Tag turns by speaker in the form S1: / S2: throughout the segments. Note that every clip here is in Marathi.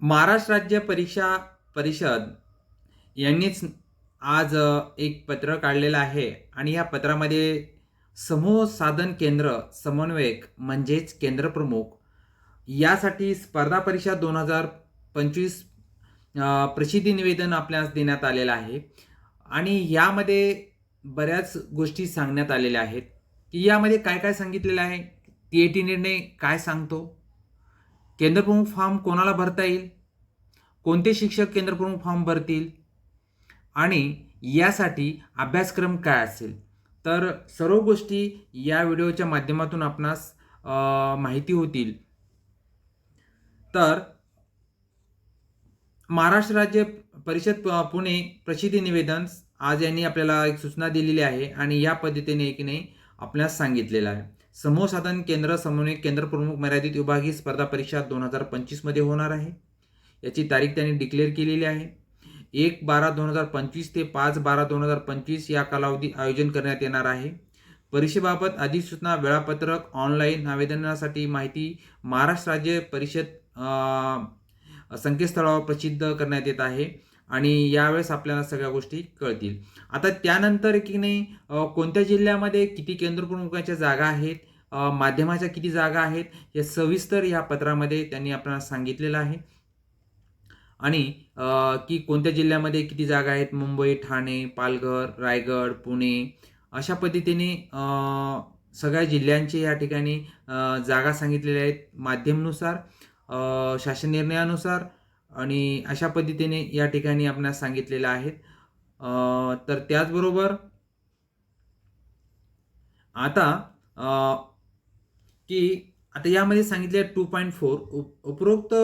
S1: महाराष्ट्र राज्य परीक्षा परिषद यांनीच आज एक पत्र काढलेलं आहे आणि या पत्रामध्ये समूह साधन केंद्र समन्वयक म्हणजेच केंद्र प्रमुख यासाठी स्पर्धा परीक्षा दोन हजार पंचवीस प्रसिद्धी निवेदन आपल्यास देण्यात आलेलं आहे. आणि यामध्ये बऱ्याच गोष्टी सांगण्यात आलेल्या आहेत. की यामध्ये काय काय सांगितलेलं आहे? टी ए टी निर्णय काय सांगतो? केंद्रप्रमुख फॉर्म कोणाला भरता येईल? कोणते शिक्षक केंद्रप्रमुख फॉर्म भरतील? आणि यासाठी अभ्यासक्रम काय असेल? तर सर्व गोष्टी या व्हिडिओच्या माध्यमातून आपणास माहिती होतील. तर महाराष्ट्र राज्य परिषद प- पुणे प्रसिद्धी निवेदन आज यांनी आपल्याला एक सूचना दिलेली आहे आणि या पद्धतीने की नाही आपल्यास सांगितलेलं आहे. समूह साधन केंद्र समन्वय केंद्र प्रमुख मर्यादित विभागीय स्पर्धा परीक्षा दोन हजार पंचवीसमध्ये होणार आहे. याची तारीख त्यांनी डिक्लेअर केलेली आहे. एक बारा दोन हजार पंचवीस ते पाच बारा दोन हजार पंचवीस या कालावधी आयोजन करण्यात येणार आहे. परीक्षेबाबत अधिसूचना वेळापत्रक ऑनलाईन आवेदनासाठी माहिती महाराष्ट्र राज्य परिषद संकेतस्थळावर प्रसिद्ध करण्यात येत आहे आणि यावेळेस आपल्याला सगळ्या गोष्टी कळतील. आता त्यानंतर की नाही कोणत्या जिल्ह्यामध्ये किती केंद्रप्रमुखाच्या जागा आहेत? माध्यमाच्या किती जागा आहेत हे सविस्तर या पत्रामध्ये त्यांनी आपल्याला सांगितलेलं आहे. आणि की कोणत्या जिल्ह्यामध्ये किती जागा आहेत? मुंबई ठाणे पालघर रायगड पुणे अशा पद्धतीने सगळ्या जिल्ह्यांचे या ठिकाणी जागा सांगितलेल्या आहेत माध्यमनुसार शासन निर्णयानुसार आणि अशा पद्धतीने या ठिकाणी आपणास सांगितलेलं आहेत तर त्याचबरोबर आता की आता यामध्ये सांगितले टू पॉईंट फोर उपरोक्त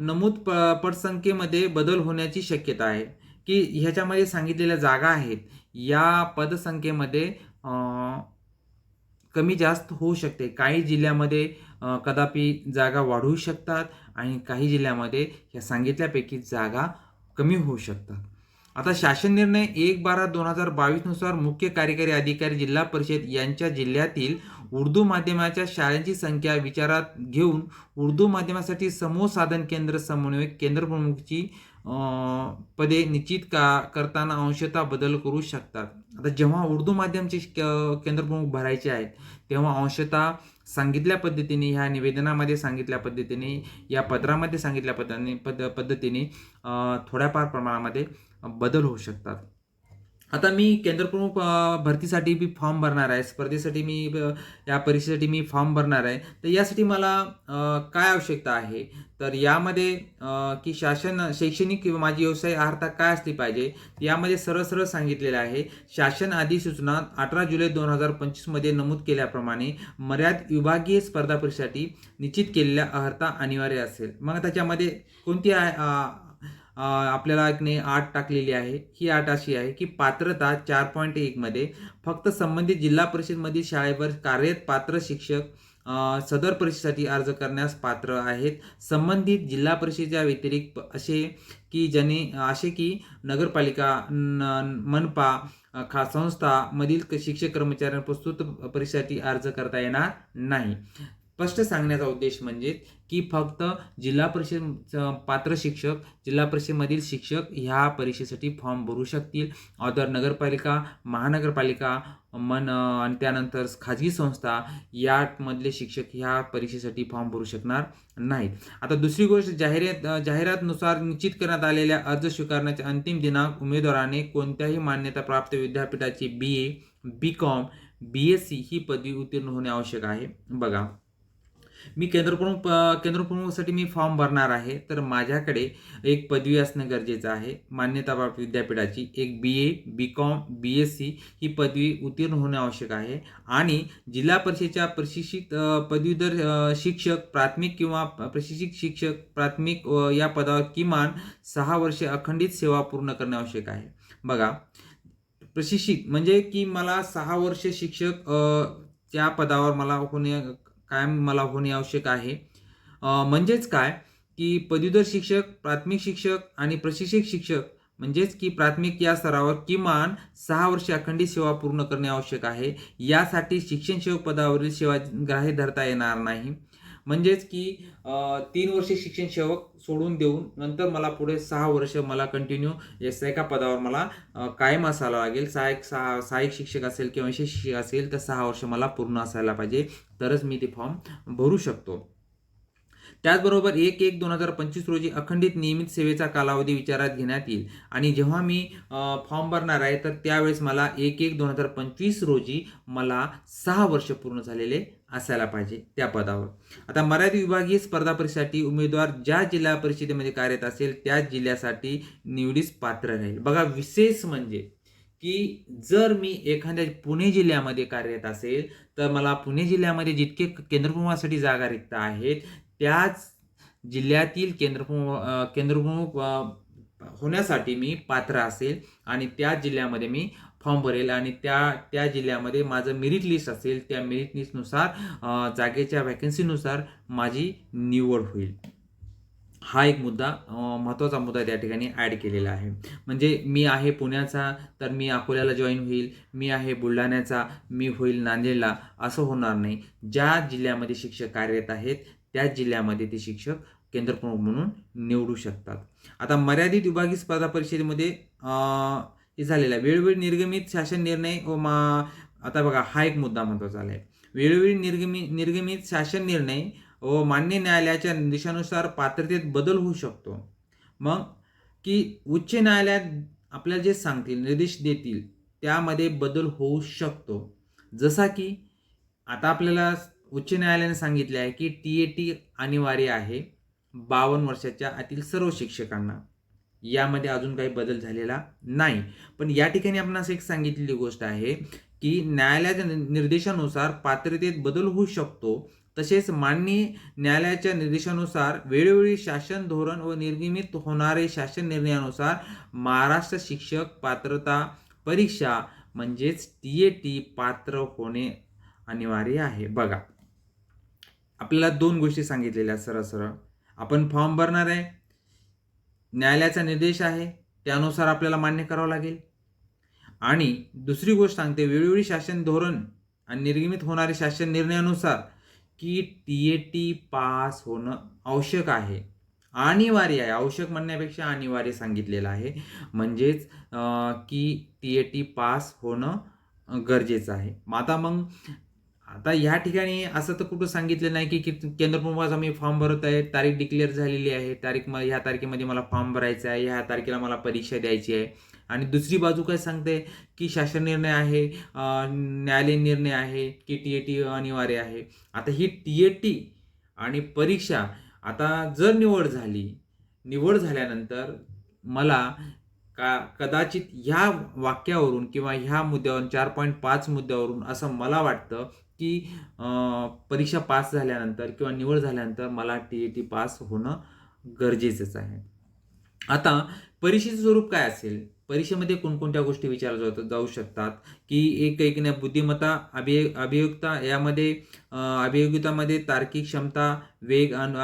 S1: नमूद प पटसंख्येमध्ये बदल होण्याची शक्यता आहे. की ह्याच्यामध्ये सांगितलेल्या जागा आहेत या पदसंख्येमध्ये कमी जास्त होऊ शकते. काही जिल्ह्यामध्ये कदापि जागा वाढू शकतात आणि काही जिल्ह्यामध्ये ह्या सांगितल्यापैकी जागा कमी होऊ शकतात. आता शासन निर्णय एक बारा दोन हजार बावीसनुसार मुख्य कार्यकारी अधिकारी जिल्हा परिषद यांच्या जिल्ह्यातील उर्दू माध्यमाच्या शाळांची संख्या विचारात घेऊन उर्दू माध्यमासाठी समूह साधन केंद्र समन्वयक केंद्रप्रमुखची पदे निश्चित का करताना अंशतः बदल करू शकतात. आता जेव्हा उर्दू माध्यमचे क- केंद्रप्रमुख भरायचे आहेत तेव्हा अंशतः सांगितल्या पद्धतीने ह्या निवेदनामध्ये सांगितल्या पद्धतीने या पत्रामध्ये सांगितल्या पद्धतीने पद पद्धतीने थोड्याफार प्रमाणामध्ये बदल होऊ शकतात. आता मी केंद्रप्रमुख भरतीसाठी मी फॉर्म भरणार आहे. स्पर्धेसाठी मी या परीक्षेसाठी मी फॉर्म भरणार आहे. तर यासाठी मला काय आवश्यकता आहे? तर यामध्ये की शासन शैक्षणिक किंवा माझी व्यवसाय अर्हता काय असली पाहिजे? यामध्ये सरळ सरळ सांगितलेलं आहे. शासन अधिसूचना अठरा जुलै दोन हजार पंचवीसमध्ये नमूद केल्याप्रमाणे मर्यादित विभागीय स्पर्धा परीक्षेसाठी निश्चित केलेल्या अर्हता अनिवार्य असेल. मग त्याच्यामध्ये कोणती आहे आपल्याला एक नाही आठ टाकलेली आहे. ही आठ अशी आहे की पात्रता चार पॉईंट एकमध्ये फक्त संबंधित जिल्हा परिषदमधील शाळेवर कार्यरत पात्र शिक्षक सदर परीक्षेसाठी अर्ज करण्यास पात्र आहेत. संबंधित जिल्हा परिषदेच्या व्यतिरिक्त असे की ज्याने असे की नगरपालिका न- मनपा खा संस्थामधील शिक्षक कर्मचाऱ्यांना प्रस्तुत परीक्षेसाठी अर्ज करता येणार नाही. स्पष्ट सांगण्याचा उद्देश म्हणजे की फक्त जिल्हा परिषद पात्र शिक्षक जिल्हा परिषदेमधील शिक्षक ह्या परीक्षेसाठी फॉर्म भरू शकतील. अदर नगरपालिका महानगरपालिका मन आणि त्यानंतर खाजगी संस्था यामधले शिक्षक ह्या परीक्षेसाठी फॉर्म भरू शकणार नाहीत. आता दुसरी गोष्ट जाहिरात जाहिरातनुसार निश्चित करण्यात आलेल्या अर्ज स्वीकारण्याचे अंतिम दिनांक उमेदवाराने कोणत्याही मान्यताप्राप्त विद्यापीठाची B A B Com B S C ही पदवी उत्तीर्ण होणे आवश्यक आहे. बघा. मी केंद्रप्रमुख केंद्रप्रमुखासाठी मी फॉर्म भरणार आहे. तर माझ्याकडे एक पदवी असणं गरजेचं आहे. मान्यताप्राप्त विद्यापीठाची एक B A B Com B S C ही पदवी उत्तीर्ण होणे आवश्यक आहे. आणि जिल्हा परिषदेच्या प्रशिक्षित पदवीधर शिक्षक प्राथमिक किंवा प्रशिक्षित शिक्षक प्राथमिक या पदावर किमान सहा वर्षे अखंडित सेवा पूर्ण करणे आवश्यक आहे. बघा प्रशिक्षित म्हणजे की मला सहा वर्ष शिक्षक त्या पदावर मला होणे कायम मला होणे आवश्यक आहे. म्हणजेच काय? की पदवीधर शिक्षक प्राथमिक शिक्षक आणि प्रशिक्षक शिक्षक म्हणजेच की प्राथमिक या स्तरावर किमान सहा वर्षे अखंडित सेवा पूर्ण करणे आवश्यक आहे. यासाठी शिक्षण सेवक पदावरील सेवा ग्राह्य धरता येणार नाही. म्हणजेच की तीन वर्षे शिक्षण सेवक सोडून देऊन नंतर मला पुढे सहा वर्ष मला कंटिन्यू एस एका पदावर मला कायम असायला लागेल. सहायक सहा सहाय्यक शिक्षक असेल किंवा विशेष शिक्षक असेल तर सहा वर्ष मला पूर्ण असायला पाहिजे. तरच मी ते फॉर्म भरू शकतो. त्याचबरोबर एक एक दोन हजार पंचवीस रोजी अखंडित नियमित सेवेचा कालावधी विचारात घेण्यात येईल. आणि जेव्हा मी फॉर्म भरणार आहे तर त्यावेळेस मला एक एक दोन हजार पंचवीस रोजी मला सहा वर्ष पूर्ण झालेले असायला पाहिजे त्या पदावर. आता मराठी विभागीय स्पर्धा परीक्षेसाठी उमेदवार ज्या जिल्हा परिषदेमध्ये कार्यरत असेल त्याच जिल्ह्यासाठी निवडीस पात्र राहील. बघा विशेष म्हणजे की जर मी एखाद्या पुणे जिल्ह्यामध्ये कार्यरत असेल तर मला पुणे जिल्ह्यामध्ये जितके केंद्रप्रमुखासाठी जागा रिक्त आहेत त्याच जिल्ह्यातील केंद्रप्रमुख केंद्रप्रमुख होण्यासाठी मी पात्र असेल आणि त्याच जिल्ह्यामध्ये मी फॉर्म भरेल आणि त्या त्या जिल्ह्यामध्ये माझं मेरिट लिस्ट असेल त्या मेरिट लिस्टनुसार जागेच्या वॅकन्सीनुसार माझी निवड होईल. हा एक मुद्दा महत्त्वाचा मुद्दा त्या ठिकाणी ॲड केलेला आहे. म्हणजे मी आहे पुण्याचा तर मी अकोल्याला जॉईन होईल मी आहे बुलढाण्याचा मी होईल नांदेडला असं होणार नाही. ज्या जिल्ह्यामध्ये शिक्षक कार्यरत आहेत त्याच जिल्ह्यामध्ये ते शिक्षक केंद्रप्रमुख म्हणून निवडू शकतात. आता मर्यादित विभागीय स्पर्धा परिषदेमध्ये हे झालेलं आहे. वेळोवेळी निर्गमित शासन निर्णय व मा आता बघा हा एक मुद्दा महत्त्वाचा आला आहे. वेळोवेळी निर्गमी निर्गमित शासन निर्णय व मान्य न्यायालयाच्या निर्देशानुसार पात्रतेत बदल होऊ शकतो. मग की उच्च न्यायालयात आपल्याला जे सांगतील निर्देश देतील त्यामध्ये बदल होऊ शकतो. जसा की आता आपल्याला उच्च न्यायालयाने सांगितले आहे की टी ए टी अनिवार्य आहे. बावन्न वर्षाच्या आतील सर्व शिक्षकांना. यामध्ये अजून काही बदल झालेला नाही. पण या ठिकाणी आपण असं एक सांगितलेली गोष्ट आहे की न्यायालयाच्या निर्देशानुसार पात्रतेत बदल होऊ शकतो. तसेच मान्य न्यायालयाच्या निर्देशानुसार वेळोवेळी शासन धोरण व निर्गमित होणारे शासन निर्णयानुसार महाराष्ट्र शिक्षक पात्रता परीक्षा म्हणजेच टी ए टी पात्र होणे अनिवार्य आहे. बघा आपल्याला दोन गोष्टी सांगितलेल्या सरळ सरळ. आपण फॉर्म भरणार आहे न्यायालयाचा निर्देश आहे त्यानुसार आपल्याला मान्य करावं लागेल. आणि दुसरी गोष्ट सांगते वेळोवेळी शासन धोरण आणि निर्गमित होणारे शासन निर्णयानुसार की टी ए टी पास होणं आवश्यक आहे. अनिवार्य आहे आवश्यक म्हणण्यापेक्षा अनिवार्य सांगितलेलं आहे. म्हणजेच की टी ए टी पास होणं गरजेचं आहे. मग आता मग आता या ठिकाणी असं तर कुठं सांगितलं नाही की की केंद्रप्रमुखाचा मी फॉर्म भरत आहे तारीख डिक्लेअर झालेली आहे तारीख म ह्या तारखेमध्ये मला फॉर्म भरायचा आहे ह्या तारखेला मला परीक्षा द्यायची आहे. आणि दुसरी बाजू काय सांगते की शासन निर्णय आहे न्यायालयीन निर्णय आहे की टी ए टी अनिवार्य आहे. आता ही टी ए टी आणि परीक्षा आता जर निवड झाली निवड झाल्यानंतर मला का कदाचित ह्या वाक्यावरून किंवा ह्या मुद्द्यावरून चार पॉईंट पाच मुद्द्यावरून असं मला वाटतं की परीक्षा पास झाल्यानंतर किंवा निवड झाल्यानंतर मला टी ए टी पास होणं गरजेचंच आहे. आता परीक्षेचं स्वरूप काय असेल? परीक्षेमध्ये कोणकोणत्या गोष्टी विचारल्या जात जाऊ शकतात? की एक एक ना बुद्धिमत्ता अभिय अभियुक्ता यामध्ये अभियोगितामध्ये तार्किक क्षमता वेग अन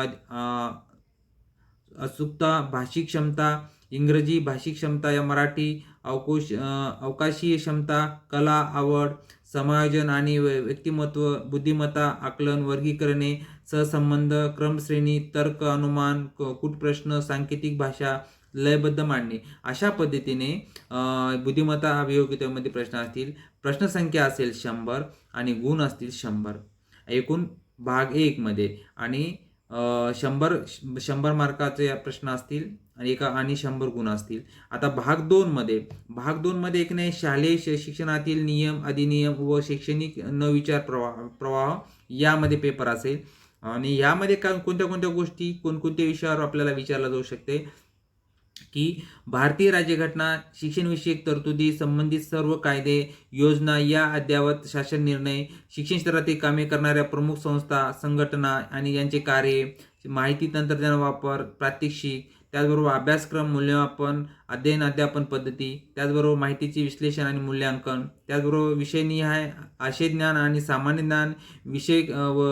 S1: अचूकता भाषिक क्षमता इंग्रजी भाषिक क्षमता या मराठी अवकोश अवकाशीय क्षमता कला आवड समायोजन आणि व्य- व्यक्तिमत्व बुद्धिमत्ता आकलन वर्गीकरणे सहसंबंध क्रमश्रेणी तर्क अनुमान क- कूटप्रश्न सांकेतिक भाषा लयबद्ध मांडणे. अशा पद्धतीने बुद्धिमत्ता अभियोगितेमध्ये प्रश्न असतील. प्रश्नसंख्या असेल शंभर आणि गुण असतील शंभर. एकूण भाग एकमध्ये आणि शंभर शंभर मार्काचे प्रश्न असतील. आणि एका आणि शंभर गुण असतील. आता भाग दोनमध्ये भाग दोनमध्ये एक नाही शालेय श- शिक्षणातील नियम अधिनियम व शैक्षणिक न विचार प्रवाह प्रवाह यामध्ये पेपर असेल. आणि यामध्ये का कोणत्या कोणत्या गोष्टी कोणकोणत्या विषयावर आपल्याला विचारला जाऊ शकते? की भारतीय राज्यघटना शिक्षणविषयक तरतुदी संबंधित सर्व कायदे योजना या अद्ययावत शासन निर्णय शिक्षण क्षेत्रातील कामे करणाऱ्या प्रमुख संस्था संघटना आणि यांचे कार्य माहिती तंत्रज्ञान वापर प्रात्यक्षिक त्याचबरोबर अभ्यासक्रम मूल्यमापन अध्ययन अध्यापन पद्धती त्याचबरोबर माहितीचे विश्लेषण आणि मूल्यांकन. त्याचबरोबर विषयनिहाय आशय ज्ञान आणि सामान्य ज्ञान विषय व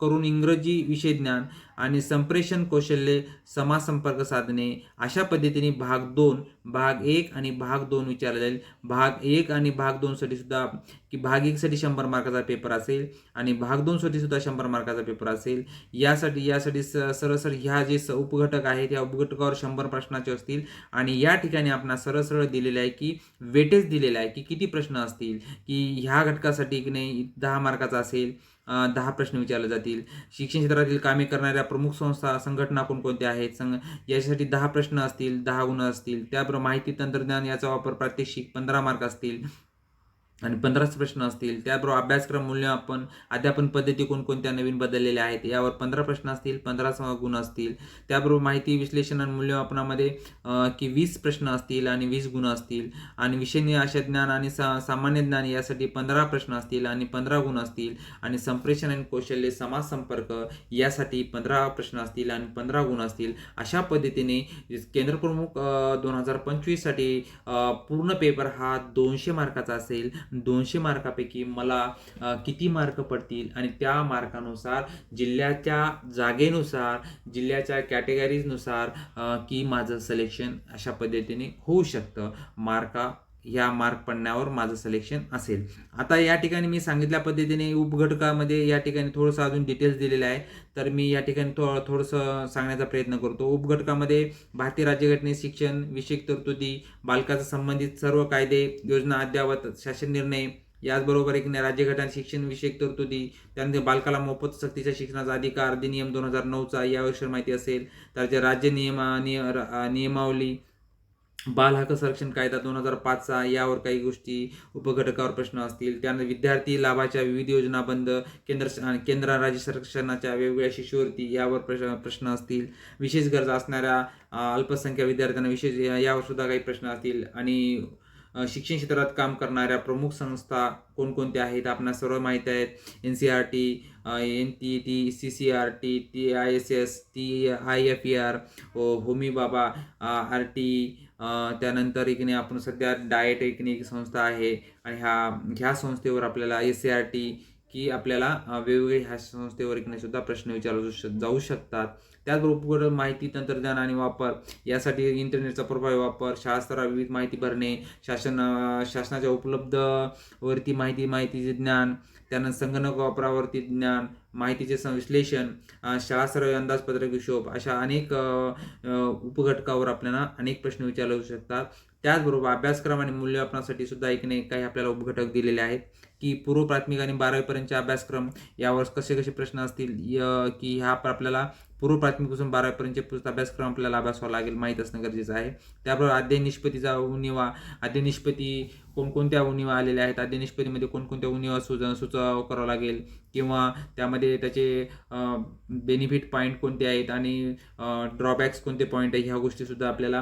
S1: करून इंग्रजी विषय ज्ञान आणि संप्रेषण कौशल्ये समाजसंपर्क साधने अशा पद्धतीने भाग दोन भाग एक आणि भाग दोन विचारला जाईल. भाग एक आणि भाग दोनसाठी सुद्धा की भाग एकसाठी शंभर मार्काचा पेपर असेल आणि भाग दोनसाठी सुद्धा शंभर मार्काचा पेपर असेल. यासाठी यासाठी स सरसर ह्या जे स उपघटक आहेत या उपघटकावर शंभर प्रश्नाचे असतील आणि या ठिकाणी आपण सरळ सरळ दिलेलं आहे की वेटेज दिलेलं आहे की किती प्रश्न असतील की ह्या घटकासाठी की नाही दहा मार्काचा असेल दहा प्रश्न विचारले जातील. शिक्षण क्षेत्रातील कामे करणाऱ्या प्रमुख संस्था संघटना कोणकोणत्या आहेत? संघ याच्यासाठी दहा प्रश्न असतील दहा गुण असतील. त्याबरोबर माहिती तंत्रज्ञान याचा वापर प्रात्यक्षिक पंधरा मार्क असतील. आणि पंधराच प्रश्न असतील. त्याबरोबर अभ्यासक्रम मूल्यमापन अध्यापन पद्धती कोणकोणत्या नवीन बदललेल्या आहेत यावर पंधरा प्रश्न असतील पंधरा गुण असतील. त्याबरोबर माहिती विश्लेषण आणि मूल्यमापनामध्ये की वीस प्रश्न असतील आणि वीस गुण असतील. आणि विषय आशा ज्ञान आणि सा सामान्य ज्ञान यासाठी पंधरा प्रश्न असतील आणि पंधरा गुण असतील. आणि संप्रेषण आणि कौशल्य समाज संपर्क यासाठी पंधरा प्रश्न असतील आणि पंधरा गुण असतील. अशा पद्धतीने केंद्रप्रमुख दोन हजार पंचवीससाठी पूर्ण पेपर हा दोनशे मार्काचा असेल. दोनशे मार्कापैकी मला किती मार्क पडतील? आणि त्या मार्कानुसार जिल्ह्याच्या जागेनुसार जिल्ह्याच्या कॅटेगरीजनुसार की माझं सिलेक्शन अशा पद्धतीने होऊ शकतं. मार्का या मार्क पडण्यावर माझं सिलेक्शन असेल. आता या ठिकाणी मी सांगितल्या पद्धतीने उपघटकामध्ये या ठिकाणी थोडंसं अजून डिटेल्स दिलेलं आहे. तर मी या ठिकाणी थो थोडंसं सांगण्याचा प्रयत्न करतो. उपघटकामध्ये भारतीय राज्यघटने शिक्षण विषयक तरतुदी बालकाचा संबंधित सर्व कायदे योजना अद्ययावत शासन निर्णय याचबरोबर एक राज्यघटना शिक्षण विषयक तरतुदी त्यानंतर बालकाला मोफत सक्तीच्या शिक्षणाचा अधिकार अधिनियम दोन हजार नऊचा याविषयी माहिती असेल. तर जे राज्य नियमा निय नियमावली बाल हक्क संरक्षण कायदा दोन हजार पाचचा यावर काही गोष्टी उपघटकावर प्रश्न असतील. त्यानंतर विद्यार्थी लाभाच्या विविध योजना बंद केंद्र आणि केंद्र राज्य संरक्षणाच्या वेगवेगळ्या शिष्यवृत्ती यावर प्रश्न प्रश्न असतील. विशेष गरजा असणाऱ्या अल्पसंख्या अल्पसंख्याक विद्यार्थ्यांना विशेष यावर सुद्धा काही प्रश्न असतील. आणि शिक्षण क्षेत्रात काम करणाऱ्या प्रमुख संस्था कोणकोणत्या आहेत? आपल्या सर्व माहीत आहेत. N C R T N T T C C R T T I S S T I F E R Homi Bhabha R T त्यानंतर एक नाही आपण सध्या डाएट एक नाही संस्था आहे आणि ह्या ह्या संस्थेवर आपल्याला एस सी आर टी की आपल्याला वेगवेगळ्या ह्या संस्थेवर एक सुद्धा प्रश्न विचारले श- जाऊ शकतात. त्याचबरोबर माहिती तंत्रज्ञान आणि वापर यासाठी इंटरनेटचा प्रभावी वापर शाळास्तरावर विविध माहिती भरणे शासन शासनाच्या उपलब्ध वरती माहिती माहितीचे ज्ञान त्यानंतर संगणक वापरावरती ज्ञान माहितीचे संश्लेषण अ, अंदाजपत्रक हिशोब अशा अनेक उपघटकावर आपल्याला अनेक प्रश्न विचारले जाऊ शकतात. त्याचबरोबर अभ्यासक्रम आणि मूल्यमापनासाठी सुद्धा एक नाही काही आपल्याला उपघटक दिलेले आहेत. की पूर्व प्राथमिक आणि बारावीपर्यंतचे अभ्यासक्रम यावर कसे कसे प्रश्न असतील य- की ह्या आपल्याला पूर्व प्राथमिकपासून बारावीपर्यंतचे पुस्तक अभ्यासक्रम आपल्याला अभ्यासावा लागेल माहीत असणं गरजेचं आहे. त्याबरोबर अध्ययन निष्पत्तीचा उणिवा अध्ययन निष्पत्ती कोणकोणत्या उणिवा आलेल्या आहेत अध्ययन निष्पत्तीमध्ये कोणकोणत्या उणिवा सुच सुचव करावं लागेल किंवा त्यामध्ये त्याचे बेनिफिट पॉईंट कोणते आहेत आणि ड्रॉबॅक्स कोणते पॉईंट आहे ह्या गोष्टीसुद्धा आपल्याला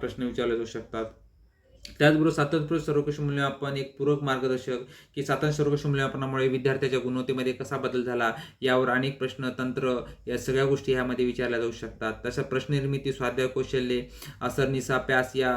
S1: प्रश्न विचारले जाऊ शकतात. त्याचबरोबर सातत्य सर्वकष मूल्यमापन एक पूरक मार्गदर्शक की सातत्य सर्वकष मूल्यमापनामुळे विद्यार्थ्याच्या गुणवत्तेमध्ये कसा बदल झाला यावर अनेक प्रश्न तंत्र या सगळ्या गोष्टी ह्यामध्ये विचारल्या जाऊ शकतात. तसं प्रश्ननिर्मिती स्वाध्याय कौशल्ये असरनिसा प्यास या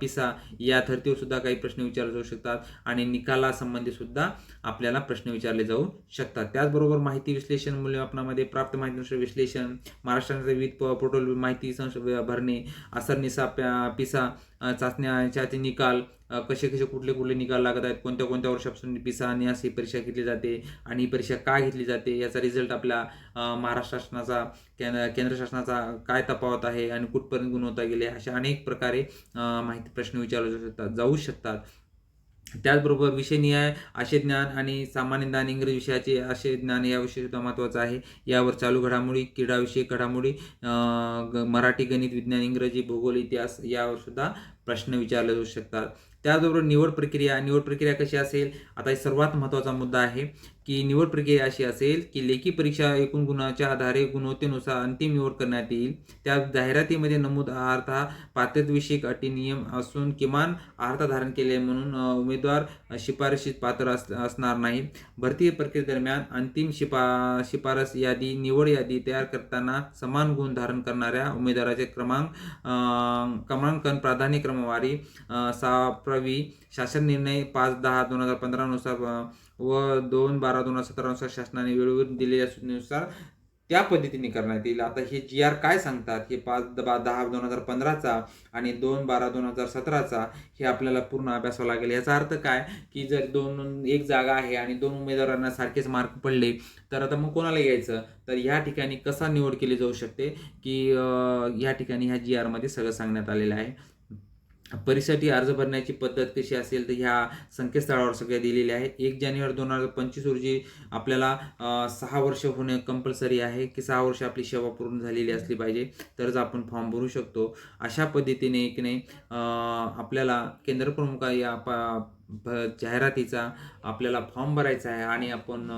S1: पिसा या धर्तीवर सुद्धा काही प्रश्न विचारले जाऊ शकतात आणि निकालासंबंधीसुद्धा सुद्धा आपल्याला प्रश्न विचारले जाऊ शकतात. त्याचबरोबर माहिती विश्लेषण मूल्यमापनामध्ये प्राप्त माहितीनुसार विश्लेषण महाराष्ट्राचे विविध पोर्टल माहिती संश भरणे असरनिसा प्या पिसा चाचण्याच्या ते निकाल कसे कसे कुठले कुठले निकाल लागत आहेत कोणत्या कोणत्या वर्षापासून पिसा आणि ही परीक्षा घेतली जाते आणि ही परीक्षा का घेतली जाते याचा रिझल्ट आपल्या महाराष्ट्र शासनाचा केंद्र केंद्र शासनाचा काय तपावत आहे आणि कुठपर्यंत गुणवत्ता गेले अशा अनेक प्रकारे माहिती प्रश्न विचारले जाऊ शकतात. जाऊ शकतात. त्याचबरोबर विषयनिहाय असे ज्ञान आणि सामान्य ज्ञान इंग्रजी विषयाचे असे ज्ञान याविषयी सुद्धा महत्त्वाचं आहे. यावर चालू घडामोडी क्रीडाविषयक घडामोडी ग- मराठी गणित विज्ञान इंग्रजी भूगोल इतिहास यावर सुद्धा प्रश्न विचारले जाऊ शकतात. त्याचबरोबर निवड प्रक्रिया निवड प्रक्रिया कशी असेल? आता हे सर्वात महत्त्वाचा मुद्दा आहे. की निवड प्रक्रिया अशी असेल की लेखी परीक्षा एकूण गुणाच्या आधारे गुणवत्तेनुसार अंतिम निवड करण्यात येईल. त्या जाहिरातीमध्ये नमूद अर्था पात्रतेविषयक अटी नियम असून किमान अर्हता धारण केले म्हणून उमेदवार शिफारशीत पात्र अस असणार नाही. भरती प्रक्रियेदरम्यान अंतिम शिफा शिफारस यादी निवड यादी तयार करताना समान गुण धारण करणाऱ्या उमेदवाराचे क्रमांक क्रमांकन प्राधान्य क्रमवारी अ, सापरावी शासन निर्णय पाच दहा दोन हजार पंधरानुसार व दोन बारा दोन हजार सतरानुसार शासनाने वेळोवेळी दिलेल्या सूचनेनुसार त्या पद्धतीने करण्यात येईल. आता हे जी आर काय सांगतात? हे पाच दहा दहा दोन हजार पंधराचा आणि दोन बारा दोन हजार सतराचा हे आपल्याला पूर्ण अभ्यासावं लागेल. याचा अर्थ काय? की जर दोन एक जागा आहे आणि दोन उमेदवारांना सारखेच मार्क पडले तर आता मग कोणाला घ्यायचं तर ह्या ठिकाणी कसा निवड केली जाऊ शकते? की ह्या ठिकाणी ह्या जी आरमध्ये सगळं सांगण्यात आलेलं आहे. परीक्षेसाठी अर्ज भरण्याची पद्धत कशी असेल तर ह्या संकेतस्थळावर सगळ्या दिलेल्या आहे एक जानेवारी दोन हजार पंचवीस रोजी आपल्याला सहा वर्ष होणे कंपल्सरी आहे की सहा वर्ष आपली सेवा पूर्ण झालेली असली पाहिजे तरच आपण फॉर्म भरू शकतो. अशा पद्धतीने की नाही आपल्याला केंद्रप्रमुख या प- भ- जाहिरातीचा आपल्याला फॉर्म भरायचा आहे आणि आपण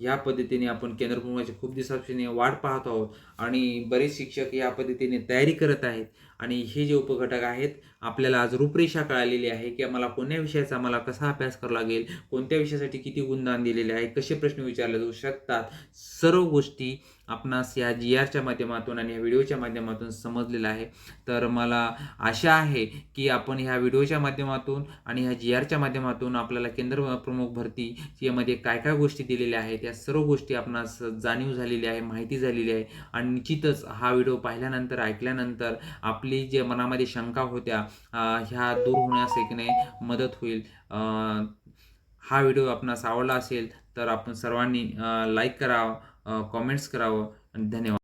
S1: या पद्धतीने आपण केंद्रप्रमुखाची खूप दिवसापासून वाट पाहत आहोत. आणि बरेच शिक्षक या पद्धतीने तयारी करत आहेत. आणि हे जे उपघटक आहेत आपल्याला आज रूपरेषा कळालेली आहे की आम्हाला कोणत्या विषयाचा मला कसा अभ्यास करावा लागेल कोणत्या विषयासाठी किती गुणदान दिलेले आहे कसे प्रश्न विचारले जाऊ शकतात सर्व गोष्टी आपणास या जी आरच्या माध्यमातून आणि या व्हिडिओच्या माध्यमातून समजलेलं आहे. तर मला आशा आहे की आपण ह्या व्हिडिओच्या माध्यमातून आणि ह्या जी आरच्या माध्यमातून आपल्याला केंद्र प्रमुख भरती यामध्ये काय काय गोष्टी दिलेल्या आहेत या सर्व गोष्टी आपणास जाणीव झालेली आहे माहिती झालेली आहे. आणि निश्चितच हा व्हिडिओ पाहिल्यानंतर ऐकल्यानंतर आपली जे मनामध्ये शंका होत्या ह्या दूर होण्यास एक नाही मदत होईल. हा व्हिडिओ आपणास आवडला असेल तर आपण सर्वांनी लाईक करावं कॉमेंट्स करावं धन्यवाद.